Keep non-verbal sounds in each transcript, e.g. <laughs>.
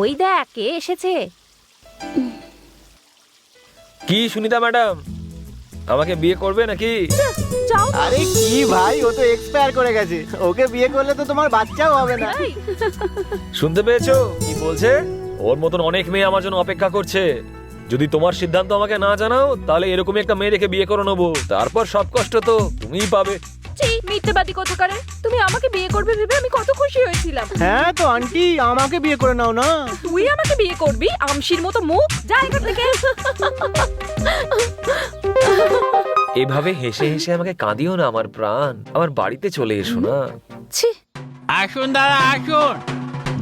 ওই দেখ কে এসেছে? কি সুনিতা ম্যাডাম? আমাকে বিয়ে করবে নাকি? যাও আরে কি ভাই ও তো এক্সপায়ার করে গেছে। ওকে বিয়ে করলে তো তোমার বাচ্চাও হবে না। শুনতে পেয়েছ? কি বলছে? ওর মতন অনেক মেয়ে আমার জন্য অপেক্ষা করছে। যদি তোমার সিদ্ধান্ত আমাকে না জানাও তাহলে এরকমই একটা মেয়ে রেখে বিয়ে করে নেব। তারপর সব কষ্ট তো তুমিই পাবে। ছি মিথ্যেবাদী কোথাকারে। তুমি আমাকে বিয়ে করবে ভেবে আমি কত খুশি হয়েছিলাম। হ্যাঁ তো আন্টি আমাকে বিয়ে করে নাও না। তুই আমাকে বিয়ে করবি আমশির মতো মুখ যা এখান থেকে। এভাবে হেসে হেসে আমাকে কাঁদিও না আমার প্রাণ। আমার বাড়িতে চলে এসো না। ছি। আসুন দাদা আসুন।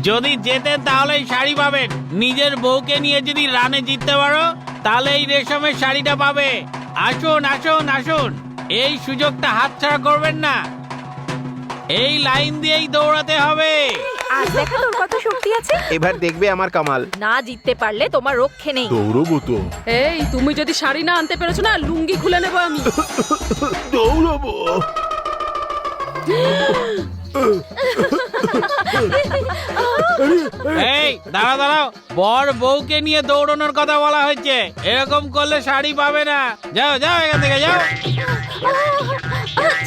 যদি জেতেন তাহলে শাড়ি পাবেন। নিজের বউকে নিয়ে যদি রানে জিততে পারো তাহলে এই রেশমের শাড়িটা পাবে। আসুন আসুন আসুন। এই সুযোগটা হাতছাড়া করবেন না। এই লাইন দিয়েই দৌড়াতে হবে। আজ দেখা তোর কত শক্তি আছে। এবার দেখবে আমার কামাল। না জিততে পারলে তোমার রক্ষে নেই। দৌড়বো তো। এই তুমি যদি শাড়ি না আনতে পেরেছ না লুঙ্গি খুলে নেব আমি। দৌড়বো। <laughs> এই দাঁড়াও দাঁড়াও। বর বউকে নিয়ে দৌড়ানোর কথা বলা হয়েছে এরকম করলে শাড়ি পাবে না। যাও যাও এখান থেকে যাও।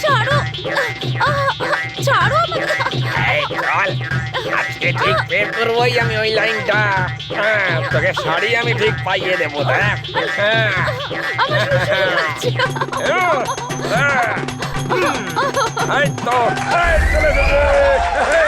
ছাড়ো আজকে ঠিক বের করবোই আমি ওই লাইনটা। হ্যাঁ তোকে শাড়ি আমি ঠিক পাইয়ে দেবো দেখ। হ্যাঁ। হ্যাঁ। এই তো চলে এসেছে।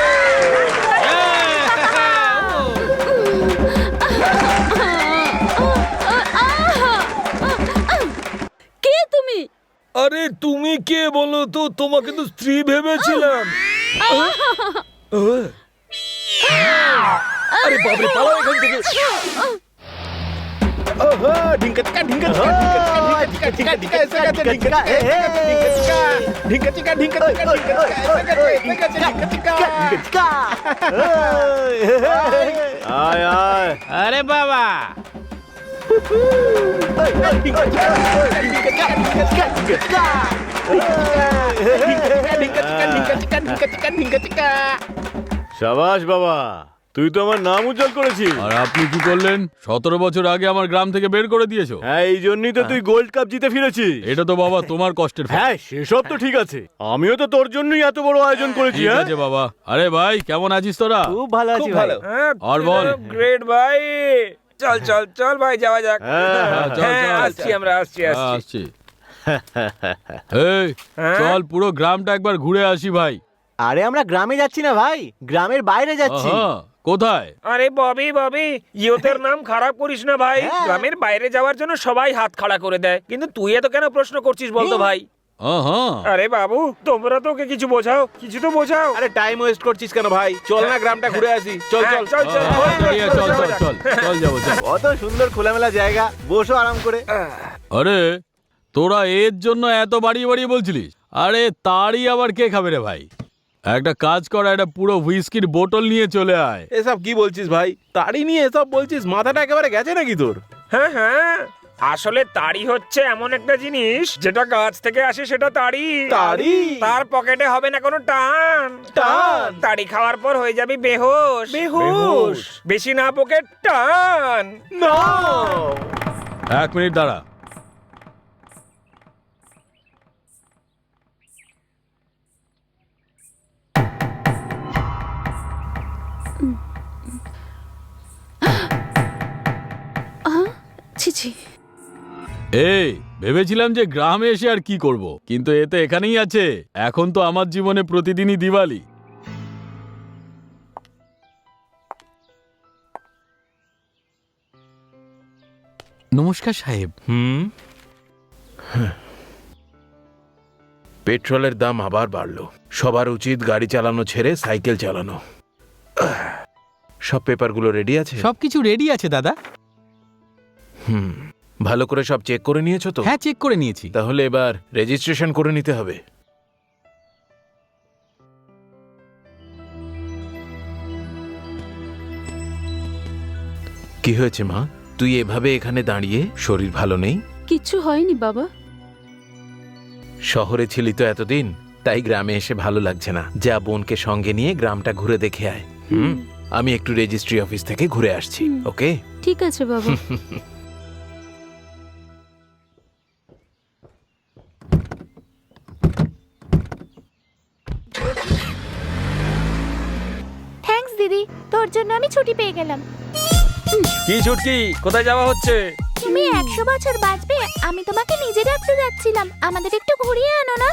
আরে তুমি কে বলো তো তোমাকে তো স্ত্রী ভেবেছিলাম আরে বাপরে পালাও এখান থেকে আরে বাবা সাবাস বাবা তুই তো আমার নাম উজ্জ্বল করেছিস। আর আপনি কি করলেন? সতেরো বছর আগে আমার গ্রাম থেকে বের করে দিয়েছ। হ্যাঁ এই জন্যই তো তুই গোল্ড কাপ জিতে ফিরেছিস। এটা তো বাবা তোমার কষ্টের ফল। হ্যাঁ সেসব তো ঠিক আছে। আমিও তো তোর জন্যই এত বড় আয়োজন করেছি ঠিক হ্যাঁ? আছে বাবা। আরে ভাই কেমন আছিস তোরা? খুব ভালো আছি ভাই ভালো। হ্যাঁ আর বল। গ্রেট ভাই। চল চল চল ভাই যাওয়া যাক। হ্যাঁ, হ্যাঁ, হ্যাঁ। আসছি আমরা আসছি হ্যাঁ, আসছি। আসছি। <laughs> হ্যাঁ? চল পুরো গ্রামটা একবার ঘুরে আসি ভাই। আরে আমরা গ্রামে যাচ্ছি না ভাই গ্রামের বাইরে যাচ্ছি। কোথায়? আরে ববি ববি ইয়তের <laughs> নাম খারাপ করিস না ভাই। হ্যাঁ। গ্রামের বাইরে যাওয়ার জন্য সবাই হাত খাড়া করে দেয়। কিন্তু তুই এত কেন প্রশ্ন করছিস বলতো হ্যাঁ। ভাই? আরে বাবু তোমরা তো ওকে কিছু বোঝাও কিছু তো বোঝাও। আরে টাইম ওয়েস্ট করছিস কেন ভাই? চল না গ্রামটা ঘুরে আসি। চল হ্যাঁ, চল। চল চল চল, চল, চল চল, যাব চল কত সুন্দর খোলামেলা জায়গা বসো আরাম করে। আরে তোরা এর জন্য এত বাড়িয়ে বাড়িয়ে বলছিলিস আরে তারই আবার কে খাবে রে ভাই? একটা কাজ কর একটা পুরো হুইস্কির বোতল নিয়ে চলে আয়। এসব কি বলছিস ভাই? তাড়ি নিয়ে এসব বলছিস? মাথাটা একেবারে গেছে নাকি তোর? হ্যাঁ হ্যাঁ। আসলে তাড়ি হচ্ছে এমন একটা জিনিস যেটা গাছ থেকে আসে সেটা তাড়ি তাড়ি? তার পকেটে হবে না কোনো টান। টান? তাড়ি খাওয়ার পর হয়ে যাবি বেহোশ। বেহুশ। বেশি না পকেট টান। না! এক মিনিট দাঁড়া। ছি ছি। এই ভেবেছিলাম যে গ্রামে এসে আর কি করব কিন্তু এ তো এখানেই আছে। এখন তো আমার জীবনে প্রতিদিনই দিওয়ালি। নমস্কার সাহেব। হুম? <laughs> পেট্রোলের দাম আবার বাড়লো। সবার উচিত গাড়ি চালানো ছেড়ে সাইকেল চালানো। <sighs> সব পেপারগুলো রেডি আছে? সবকিছু রেডি আছে দাদা। হুম। ভালো করে সব চেক করে নিয়েছো তো? হ্যাঁ চেক করে নিয়েছি। তাহলে এবার রেজিস্ট্রেশন করে নিতে হবে। কি হয়েছে মা? তুই এভাবে এখানে দাঁড়িয়ে শরীর ভালো নেই? কিচ্ছু হয়নি বাবা। শহরে ছিলি তো এতদিন তাই গ্রামে এসে ভালো লাগছে না। যা বোনকে সঙ্গে নিয়ে গ্রামটা ঘুরে দেখে আয়। হুম। আমি একটু রেজিস্ট্রি অফিস থেকে ঘুরে আসছি ওকে ঠিক আছে বাবা। <laughs> তোর জন্য আমি ছুটি পেয়ে গেলাম। কি ছুটকি? কোথায় যাওয়া হচ্ছে? তুমি একশো বছর বাঁচবে আমি তোমাকে নিজে রাখতে যাচ্ছিলাম। আমাদের একটু ঘুরিয়ে আনো না।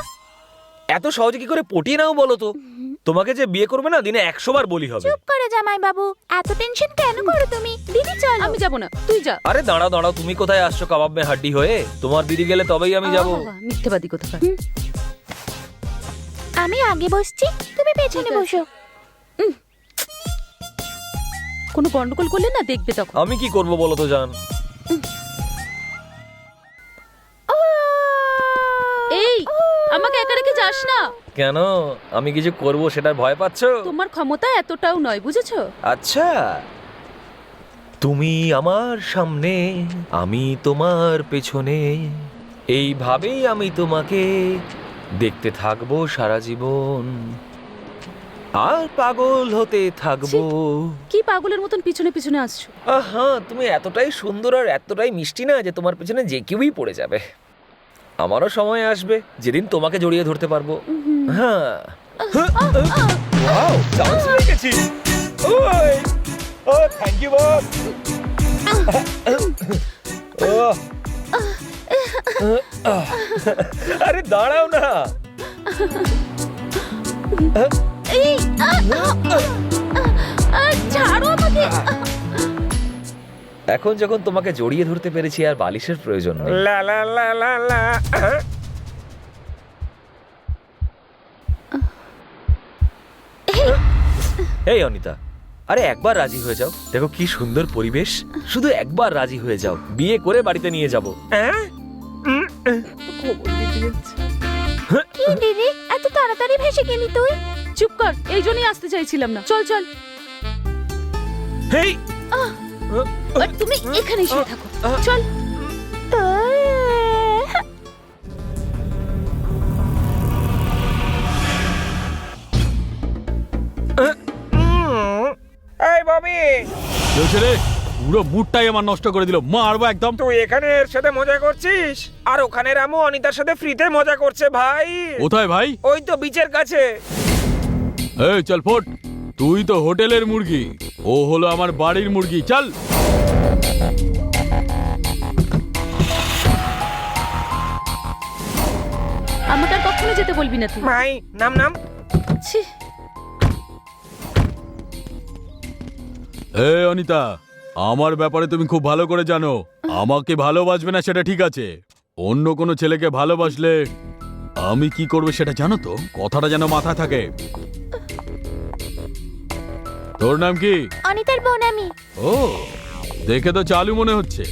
এত সহজে কি করে পটিয়ে নাও বলো তো? তোমাকে যে বিয়ে করবে না দিনে একশো বার বলি হবে। চুপ করে জামাই বাবু এত টেনশন কেন করো তুমি? দিদি চলো। আমি যাব না তুই যা। আরে দাঁড়া দাঁড়াও তুমি কোথায় আসছো কাবাব মে হাড্ডি হয়ে? তোমার দিদি গেলে তবেই আমি যাব। মিথ্যেবাদী কোথাকার। আমি আগে বসছি তুমি পেছনে বসো। কোনো গন্ডগোল করলে না দেখবে তখন। আমি কি করব বলো তো জান? এই আমাকে একা রেখে যাস না। কেন? আমি কিছু করব সেটার ভয় পাচ্ছো? তোমার ক্ষমতা এতটাও নয় বুঝেছ? আচ্ছা। তুমি আমার সামনে আমি তোমার পেছনে এইভাবেই আমি তোমাকে দেখতে থাকব সারা জীবন। আর পাগল হতে থাকব। কি পাগলের মতন পিছনে পিছনে আসছো? আহা তুমি এতটাই সুন্দর আর এতটাই মিষ্টি না যে তোমার পেছনে যে কেউই পড়ে যাবে। আমারও সময় আসবে যেদিন তোমাকে জড়িয়ে ধরতে পারব। হ্যাঁ। থ্যাংক ইউ বস আরে দাঁড়াও না। এই ছাড়ো আমাকে। এখন যখন তোমাকে জড়িয়ে ধরতে পেরেছি আর বালিশের প্রয়োজন নেই। লা লা লা লা লা। এই অনিতা আরে একবার রাজি হয়ে যাও। দেখো কি সুন্দর পরিবেশ। শুধু একবার রাজি হয়ে যাও। বিয়ে করে বাড়িতে নিয়ে যাব? কি দিদি এত তাড়াতাড়ি ভেসে গেলি তুই? চুপ কর এই জন্যই আসতে চাইছিলাম না। চল চল। হেই! আর তুমি এখানেই শুয়ে থাকো। চল। এই ববি! রে পুরো মুডটাই আমার নষ্ট করে দিল মারবো একদম। তুই এখানে এর সাথে মজা করছিস? আর ওখানে রামু অনিতার সাথে ফ্রিতে মজা করছে ভাই। কোথায় ভাই? ওই তো বিচের কাছে। এই চল ফোট। তুই তো হোটেলের মুরগি। ও হলো আমার বাড়ির মুরগি। চল। আমাকে আর কখনো যেতে বলবি না তুই। ভাই নাম নাম? ছি। এ অনিতা আমার ব্যাপারে তুমি খুব ভালো করে জানো। আমাকে ভালোবাসবে না সেটা ঠিক আছে। অন্য কোনো ছেলেকে ভালোবাসলে আমি কি করবে সেটা জানো তো? কথাটা যেন মাথায় থাকে। তোর নাম কি? অনিতার বোন আমি। ও দেখে তো চালু মনে হচ্ছে।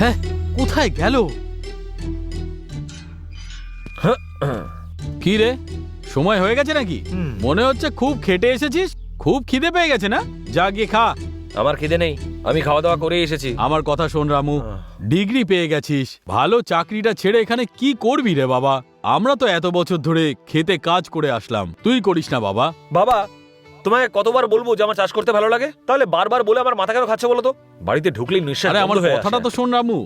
হ্যাঁ কোথায় গেল? কি রে সময় হয়ে গেছে নাকি? মনে হচ্ছে খুব খেটে এসেছিস খুব খিদে পেয়ে গেছে না? যা গিয়ে খা। আমার খিদে নেই আমি খাওয়া দাওয়া করে এসেছি। আমার কথা শোন রামু ডিগ্রি পেয়ে গেছিস ভালো চাকরিটা ছেড়ে এখানে কি করবি রে বাবা? আমরা তো এত বছর ধরে খেতে কাজ করে আসলাম তুই করিস না বাবা। বাবা তোমায় কতবার বলব যে আমার চাষ করতে ভালো লাগে? তাহলে বারবার বলে আমার মাথা কেন খাচ্ছে বলো তো? বাড়িতে ঢুকলেই নিঃশ্বাস আমার হয়ে কথাটা তো শোন রামু।